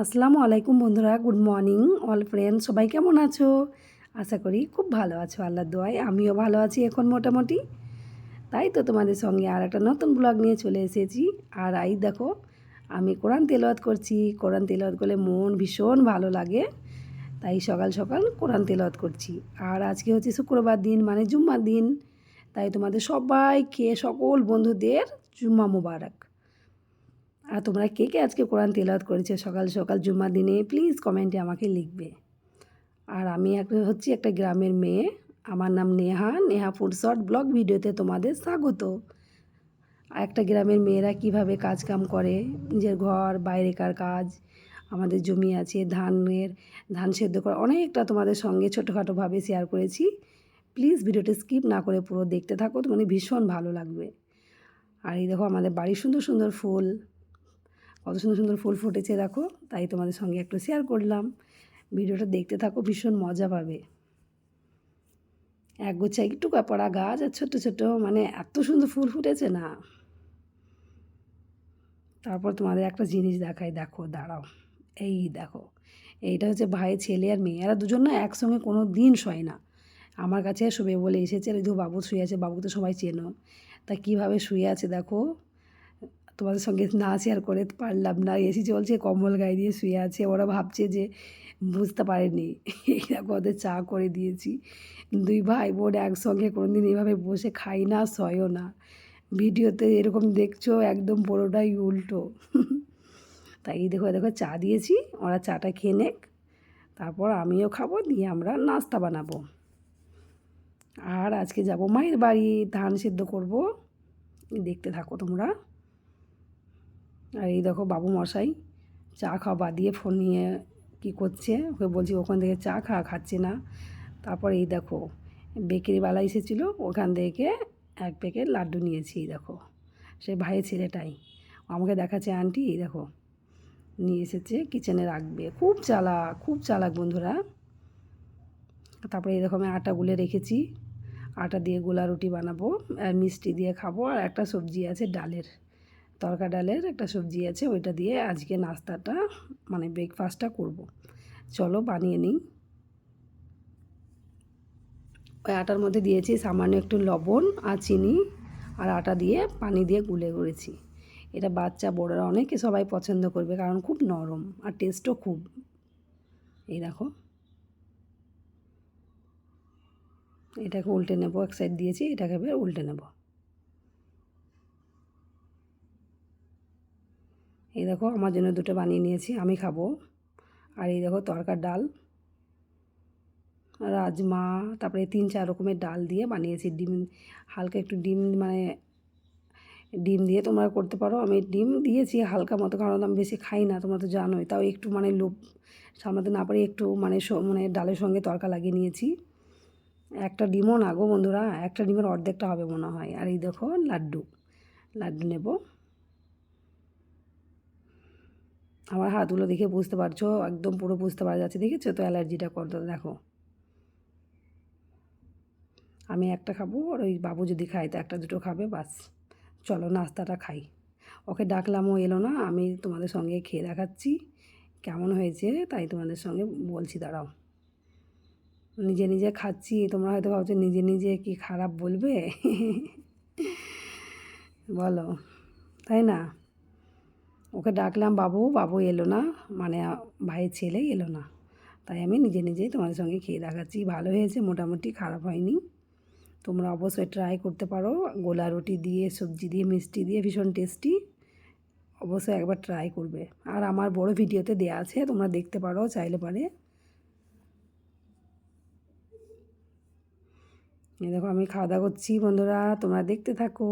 আসসালামু আলাইকুম বন্ধুরা, গুড মর্নিং অল ফ্রেন্ড সবাই কেমন আছো? আশা করি খুব ভালো আছো, আল্লাহর দোয়ায় আমিও ভালো আছি এখন মোটামুটি। তাই তো তোমাদের সঙ্গে আর একটা নতুন ব্লগ নিয়ে চলে এসেছি। আর আই দেখো, আমি কোরআন তেলাওয়াত করছি, কোরআন তেলাওয়াত করলে মন ভীষণ ভালো লাগে। তাই সকাল সকাল কোরআন তেলাওয়াত করছি। আর আজকে হচ্ছে শুক্রবার দিন মানে জুম্মার দিন। তাই তোমাদের সবাইকে, সকল বন্ধুদের জুম্মা মুবারক। আর তোমরা কে কে আজকে কোরআন তেলাওয়াত করেছে? সকাল সকাল জুম্মার দিনে প্লিজ কমেন্টে আমাকে লিখবে। আর আমি একটা হচ্ছি একটা গ্রামের মেয়ে। আমার নাম Neha. Neha food short blog ভিডিওতে তোমাদের স্বাগত। একটা গ্রামের মেয়েরা কীভাবে কাজ কাম করে? নিজের ঘর, বাইরেকার কাজ, আমাদের জমি আছে, ধানের, ধান সেদ্ধ করা, অনেকটা তোমাদের সঙ্গে ছোটোখাটোভাবে শেয়ার করেছি। প্লিজ ভিডিওটা স্কিপ না করে পুরো দেখতে থাকো, তোমাদের ভীষণ ভালো লাগবে। আর এই দেখো আমাদের বাড়ির সুন্দর সুন্দর ফুল। কত সুন্দর সুন্দর ফুল ফুটেছে, দেখো। তাই তোমাদের সঙ্গে একটু শেয়ার করলাম। ভিডিওটা দেখতে থাকো, ভীষণ মজা পাবে। এক গোছা একটু পড়া গাছ আর ছোট্ট ছোট্ট মানে এত সুন্দর ফুল ফুটেছে না। তারপর তোমাদের একটা জিনিস দেখাই, দেখো, দাঁড়াও। এই দেখো, এইটা হচ্ছে ভাই ছেলে আর মেয়ে। এরা দুজন না একসঙ্গে কোনো দিন শোয় না। আমার কাছে শুবে বলে এসেছে, আর বাবু শুয়ে আছে বাবু তো সবাই চেনো। তা কীভাবে শুয়ে আছে দেখো। তোমাদের সঙ্গে না শেয়ার করে পারলাম না। এসি চলছে, কম্বল গায়ে দিয়ে শুয়ে আছে। ওরা ভাবছে যে বুঝতে পারেনি। এইরকম ওদের চা করে দিয়েছি। দুই ভাই বোন একসঙ্গে কোনোদিন এইভাবে বসে খাই না শয়ও না। ভিডিওতে এরকম দেখছ, একদম পুরোটাই উল্টো। তাই দেখো দেখো, চা দিয়েছি। ওরা চাটা খেয়ে নেক। তারপর আমিও খাব, দিয়ে আমরা নাস্তা বানাবো। আর আজকে যাব মায়ের বাড়ি, ধান সিদ্ধ করব। দেখতে থাকো তোমরা। আর এই দেখো বাবু মশাই চা খাওয়া বাদ দিয়ে ফোন নিয়ে কী করছে? ওকে বলছি ওখান থেকে চা খাওয়া খাচ্ছে না। তারপর এই দেখো বেকারিওয়ালা এসেছিল, ওখান থেকে এক প্যাকেট লাড্ডু নিয়েছি, এই দেখো। সে ভাইয়ের ছেলেটাই। আমাকে দেখাচ্ছে, আন্টি, এই দেখো, নিয়ে এসেছে, কিচেনে রাখবে। খুব চালাক খুব চালাক বন্ধুরা। তারপরে এই দেখো আমি আটা গুলে রেখেছি। আটা দিয়ে গোলা রুটি বানাবো, আর মিষ্টি দিয়ে খাব, আর একটা সবজি আছে ডালের। তরকা ডালের একটা সবজি আছে, ওইটা দিয়ে আজকে নাস্তাটা মানে ব্রেকফাস্টটা করব। চলো বানিয়ে নিই। ওই আটার মধ্যে দিয়েছি সামান্য একটু লবণ আর চিনি আর আটা দিয়ে পানি দিয়ে গুলে করেছি। এটা বাচ্চা, বড়রা অনেকে সবাই পছন্দ করবে কারণ খুব নরম আর টেস্টও খুব। এই দেখো। এটাকে উল্টে নেব, এক সাইড দিয়েছি, এটাকে এবার উল্টে নেব এই দেখো আমার জন্য দুটো বানিয়ে নিয়েছি, আমি খাব। আর এই দেখো তরকার ডাল, রাজমা, তারপরে তিন চার রকমের ডাল দিয়ে বানিয়েছি। ডিম, হালকা একটু ডিম মানে ডিম দিয়ে তোমরা করতে পারো। আমি ডিম দিয়েছি হালকা মতো, কারণ আমি বেশি খাই না, তোমরা তো জানোই। তাও একটু মানে লোভ সামলাতে না পারি, একটু মানে মানে ডালের সঙ্গে তরকা লাগিয়ে নিয়েছি। একটা ডিমও না গো বন্ধুরা, একটা ডিমের অর্ধেকটা হবে মনে হয়। আর এই দেখো লাড্ডু লাড্ডু নেব। আমার হাতগুলো দেখে বুঝতে পারছ? একদম পুরো বুঝতে পারা যাচ্ছে। দেখেছ? তো অ্যালার্জিটা কত? দেখো। আমি একটা খাব আর ওই বাবু যদি খায়, তো একটা দুটো খাবে, বাস। চলো, নাস্তাটা খাই। ওকে ডাকলাম, ও এলো না। আমি তোমাদের সঙ্গে খেয়ে দেখাচ্ছি। কেমন হয়েছে? তাই তোমাদের সঙ্গে বলছি, দাঁড়াও। নিজে নিজে খাচ্ছি। তোমরা হয়তো ভাবছ, নিজে নিজে কি খারাপ বলবে? বলো। তাই না? ওকে ডাকলাম, বাবু বাবু এলো না? মানে ভাইয়ের ছেলে এলো না। তাই আমি নিজে নিজেই তোমাদের সঙ্গে খেয়ে দেখাচ্ছি। ভালো হয়েছে, মোটামুটি খারাপ হয়নি। তোমরা অবশ্যই ট্রাই করতে পারো। গোলা রুটি দিয়ে, সবজি দিয়ে, মিষ্টি দিয়ে, ভীষণ টেস্টি অবশ্যই একবার ট্রাই করবে। আর আমার বড় ভিডিওতে দেওয়া আছে, তোমরা দেখতে পারো চাইলে পারে। দেখো, আমি খাওয়া দাওয়া করছি বন্ধুরা, তোমরা দেখতে থাকো।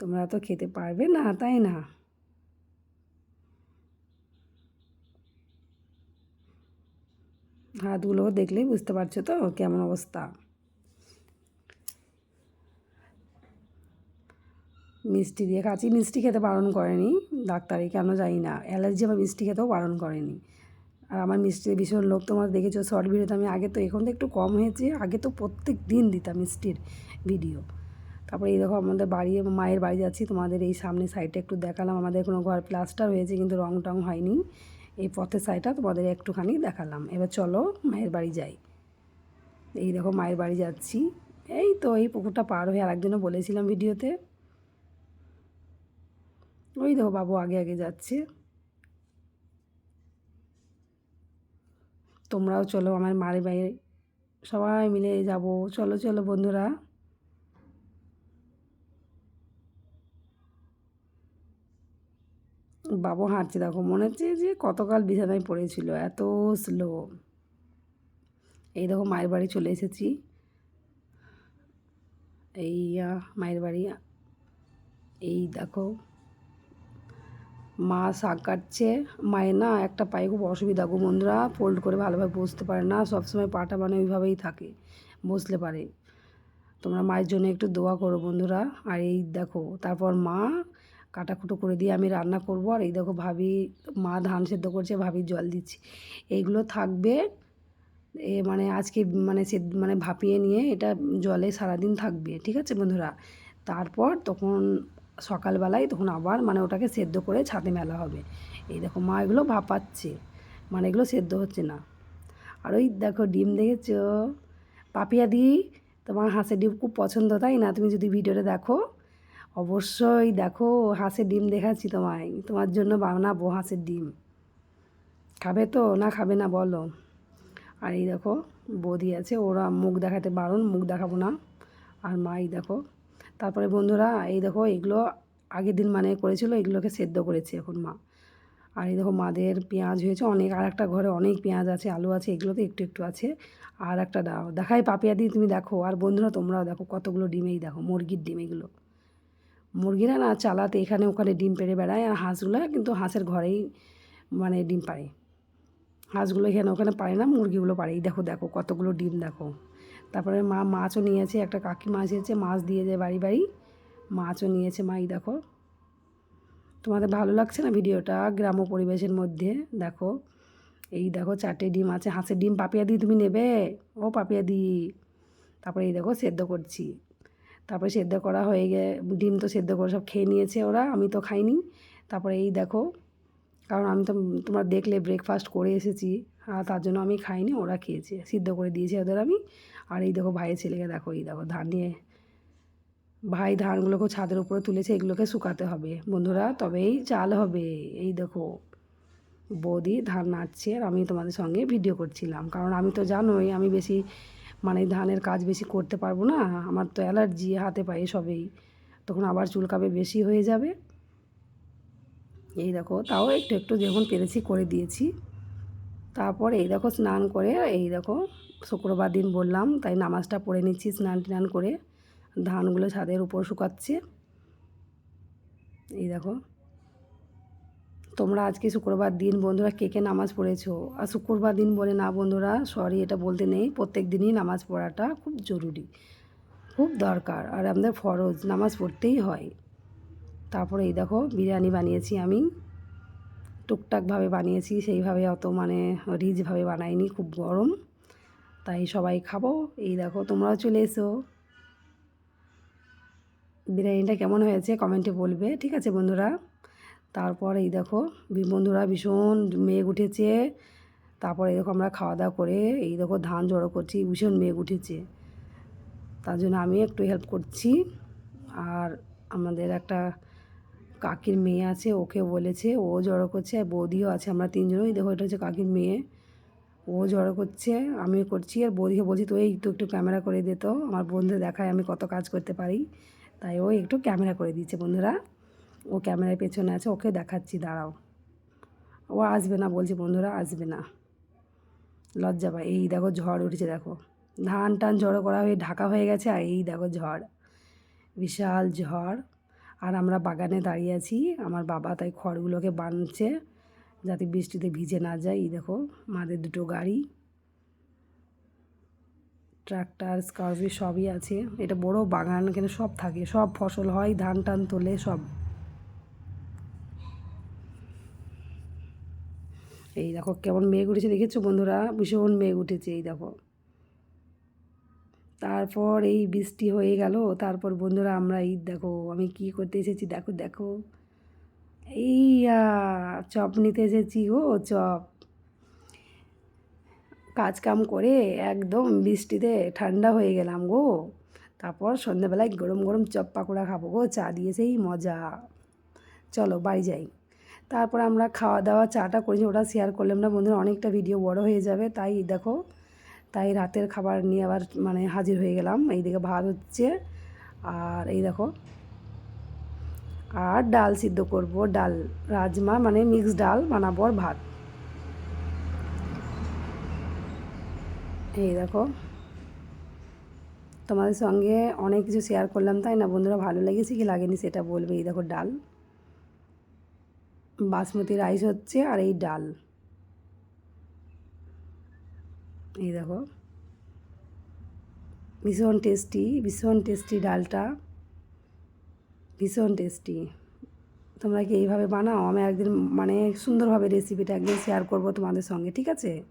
তোমরা তো খেতে পারবে না, তাই না? হাতগুলো দেখলেই বুঝতে পারছ তো কেমন অবস্থা। মিষ্টি দিয়ে কাঁচি মিষ্টি খেতে বারণ করেনি, ডাক্তারে কেন জানি না। অ্যালার্জি বা মিষ্টি খেতেও বারণ করেনি। আর আমার মিষ্টির ভীষণ লোক তোমার দেখেছ শর্ট ভিডিওতে আমি আগে তো এখন তো একটু কম হয়েছে, আগে তো প্রত্যেক দিন দিতাম মিষ্টির ভিডিও। তারপরে এই দেখো আমাদের বাড়ি মায়ের বাড়ি যাচ্ছি, তোমাদের এই সামনে সাইডটা একটু দেখালাম, আমাদের কোনো ঘর প্লাস্টার হয়েছে কিন্তু রং টং হয়নি। এই পথের সাইডটা তোমাদের একটুখানি দেখালাম। এবার চলো মায়ের বাড়ি যাই। এই দেখো মায়ের বাড়ি যাচ্ছি। এই তো এই পুকুরটা পার হয়ে আরেকজনও বলেছিলাম ভিডিওতে। ওই দেখো বাবু আগে আগে যাচ্ছে। তোমরাও চলো, আমার মায়ের বাড়ি সবাই মিলে যাব। চলো চলো বন্ধুরা। বাবু হাঁটছে দেখো, মনে হচ্ছে যে কতকাল বিছানায় পড়েছিল, এত স্লো এই দেখো, মায়ের বাড়ি চলে এসেছি। এই মায়ের বাড়ি। এই দেখো, মা শাক কাটছে। মায়ের না একটা পায়ে খুব অসুবিধা গো বন্ধুরা ফোল্ড করে ভালোভাবে বসতে পারে না, সবসময় পাটা মানে ওইভাবেই থাকে, বসলে পারে। তোমরা মায়ের জন্য একটু দোয়া করো বন্ধুরা। আর এই দেখো, তারপর মা কাটাকুটো করে দিয়ে আমি রান্না করব। আর এই দেখো ভাবি, মা ধান সেদ্ধ করছে ভাবি জল দিচ্ছি। এইগুলো থাকবে, এ মানে আজকে মানে সে মানে ভাপিয়ে নিয়ে এটা জলে সারাদিন থাকবে, ঠিক আছে বন্ধুরা? তারপর তখন সকালবেলায় তখন আবার মানে ওটাকে সেদ্ধ করে ছাদে মেলা হবে। এই দেখো মা এগুলো ভাপাচ্ছে মানে এগুলো সেদ্ধ হচ্ছে না। আর ওই দেখো ডিম দেখেছ? পাপিয়া দি, তোমার হাঁসের ডিম খুব পছন্দ, তাই না? তুমি যদি ভিডিওটা দেখো। অবশ্যই দেখো, হাঁসের ডিম দেখাচ্ছি তোমায়। তোমার জন্য বানাবো হাঁসের ডিম। খাবে তো? না খাবে না বলো। আর এই দেখো, বৌদি আছে, ওরা মুখ দেখাতে বারণ, মুখ দেখাবো না। আর মা এই দেখো, তারপরে বন্ধুরা, এই দেখো, এগুলো আগের দিন মানে করেছিল, এগুলোকে সেদ্ধ করেছে এখন মা। আর এই দেখো, মাদের পেঁয়াজ হয়েছে, অনেক, আর একটা ঘরে অনেক পেঁয়াজ আছে, আলু আছে এগুলো তো একটু একটু আছে। আর একটা দাও দেখাই পাপিয়া দিয়ে তুমি দেখো। আর বন্ধুরা, তোমরাও দেখো, কতগুলো ডিমেই দেখো, মুরগির ডিম এগুলো। মুরগিরা না চালাতে এখানে ওখানে ডিম পেড়ে বেড়ায় আর হাঁসগুলো কিন্তু হাঁসের ঘরেই মানে ডিম পাড়ে। হাঁসগুলো এখানে ওখানে পারে না, মুরগিগুলো পারে এই দেখো দেখো, কতগুলো ডিম দেখো। তারপরে মা মাছও নিয়েছে, একটা কাকি মাছ এসেছে মাছ দিয়ে যায় বাড়ি বাড়ি। মাছও নিয়েছে মা, এই দেখো। তোমাদের ভালো লাগছে না ভিডিওটা গ্রাম্য পরিবেশের মধ্যে? দেখো, এই দেখো চারটে ডিম আছে। হাঁসের ডিম পাপিয়া দি তুমি নেবে? ও পাপিয়া দি। তারপরে এই দেখো সেদ্ধ করছি। তারপরে সেদ্ধ করা হয়ে গে, ডিম তো সেদ্ধ করে সব খেয়ে নিয়েছে ওরা, আমি তো খাইনি। তারপরে এই দেখো, কারণ আমি তো তোমরা দেখলে ব্রেকফাস্ট করে এসেছি, আর তার জন্য আমি খাইনি, ওরা খেয়েছে, সিদ্ধ করে দিয়েছি ওদের আমি। আর এই দেখো ভাইয়ের ছেলেকে দেখো, এই দেখো ধান নিয়ে, ভাই ধানগুলোকে ছাদের উপরে তুলেছে, এগুলোকে শুকাতে হবে। বন্ধুরা, তবেই চাল হবে। এই দেখো, বৌদি ধান নাচছে আর আমি তোমাদের সঙ্গে ভিডিও করছিলাম। কারণ আমি তো জানোই, আমি বেশি মানে ধানের কাজ বেশি করতে পারব না, আমার তো অ্যালার্জি, হাতে পায়ে সবেই। তখন আবার চুলকাবে, বেশি হয়ে যাবে। এই দেখো, তাও একটু একটু যখন পেরেছি করে দিয়েছি। তারপর এই দেখো, স্নান করে, এই দেখো, শুক্রবার দিন বললাম, তাই নামাজটা পড়ে নিচ্ছি, স্নান টান করে, ধানগুলো ছাদের উপর শুকাচ্ছে। এই দেখো তোমরা আজকে শুক্রবার দিন বন্ধুরা কে কে নামাজ পড়েছো? আর শুক্রবার দিন বলে না বন্ধুরা সরি এটা বলতে নেই, প্রত্যেক দিনই নামাজ পড়াটা খুব জরুরি, খুব দরকার। আর আমাদের ফরজ, নামাজ পড়তেই হয়। তারপরে এই দেখো, বিরিয়ানি বানিয়েছি আমি। টুকটাকভাবে বানিয়েছি, সেইভাবে অত মানে রিচভাবে বানাইনি, খুব গরম। তাই সবাই খাব। এই দেখো, তোমরাও চলে এসো। বিরিয়ানিটা কেমন হয়েছে কমেন্টে বলবে, ঠিক আছে বন্ধুরা? তারপর এই দেখো বন্ধুরা ভীষণ মেঘ উঠেছে। তারপরে এই দেখো আমরা খাওয়া দাওয়া করে এই দেখো ধান জড়ো করছি, ভীষণ মেঘ উঠেছে। তার জন্য আমি একটু হেল্প করছি। আর আমাদের একটা কাকির মেয়ে আছে, ওকে বলেছে, ও জড়ো করছে, আর বৌদিও আছে, আমরা তিনজনই দেখো এটা হচ্ছে কাকির মেয়ে। ও জড়ো করছে, আমিও করছি, আর বৌদিকে বলছি তো এই একটু একটু ক্যামেরা করে দিত আমার বন্ধু দেখায় আমি কত কাজ করতে পারি। তাই ও একটু ক্যামেরা করে দিচ্ছে বন্ধুরা। ও ক্যামেরার পেছনে আছে, ওকে দেখাচ্ছি, দাঁড়াও। ও আসবে না, বলছে, বন্ধুরা, আসবে না। লজ্জা পায়। এই দেখো, ঝড় উঠেছে, দেখো। ধান টান জড়ো করা হয়ে ঢাকা হয়ে গেছে, আর এই দেখো ঝড়। বিশাল ঝড়। আর আমরা বাগানে দাঁড়িয়ে আছি, আমার বাবা তাই খড়গুলোকে বানছে যাতে বৃষ্টিতে ভিজে না যায়। এই দেখো, মাদের দুটো গাড়ি। ট্রাক্টর, স্করপিও সবই আছে। এটা বড় বাগান, এখানে সব থাকে, সব ফসল হয়, ধান টান তোলে সব। এই দেখো কেমন মেঘ উঠেছে দেখেছ বন্ধুরা? ভীষণ মেঘ উঠেছে এই দেখো। তারপর এই বৃষ্টি হয়ে গেল, তারপর বন্ধুরা আমরা এই দেখো, আমি কি করতে এসেছি? দেখো দেখো। এইয়া, চপ নিতে এসেছি গো, চপ। কাজ কাম করে একদম বৃষ্টিতে ঠান্ডা হয়ে গেলাম গো। তারপর সন্ধ্যেবেলায় গরম গরম চপ পাকোড়া খাব গো, চা দিয়ে সেই মজা। চলো বাড়ি যাই। তারপর আমরা খাওয়া দাওয়া চাটা করেছি, ওটা শেয়ার করলাম না। বন্ধুরা, অনেকটা ভিডিও বড় হয়ে যাবে, তাই দেখো, তাই রাতের খাবার নিয়ে আবার মানে হাজির হয়ে গেলাম। এইদিকে ভাত হচ্ছে, আর এই দেখো, আর ডাল সিদ্ধ করব, ডাল, রাজমা মানে মিক্স ডাল বানাবো আর ভাত। এই দেখো, তোমাদের সঙ্গে অনেক কিছু শেয়ার করলাম, তাই না বন্ধুরা? ভালো লেগেছে কি লাগেনি সেটা বলবে, এই দেখো ডাল। বাসমতি রাইস হচ্ছে আর এই ডাল। এই দেখো। ভীষণ টেস্টি ভীষণ টেস্টি ডালটা। ভীষণ টেস্টি তোমরা কি এইভাবে বানাও? আমি একদিন মানে সুন্দরভাবে রেসিপিটা একদিন শেয়ার করব তোমাদের সঙ্গে, ঠিক আছে?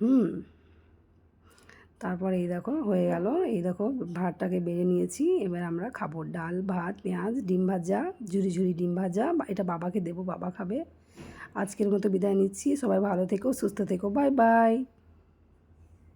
হুম। তারপর এই দেখো হয়ে গেল। এই দেখো ভাতটাকে বেড়ে নিয়েছি। এবার আমরা খাব ডাল, ভাত, পেঁয়াজ, ডিম ভাজা ঝুড়ি ঝুড়ি ডিম ভাজা। এটা বাবাকে দেবো, বাবা খাবে। আজকের মতো বিদায় নিচ্ছি। সবাই ভালো থেকো, সুস্থ থেকো। Bye bye.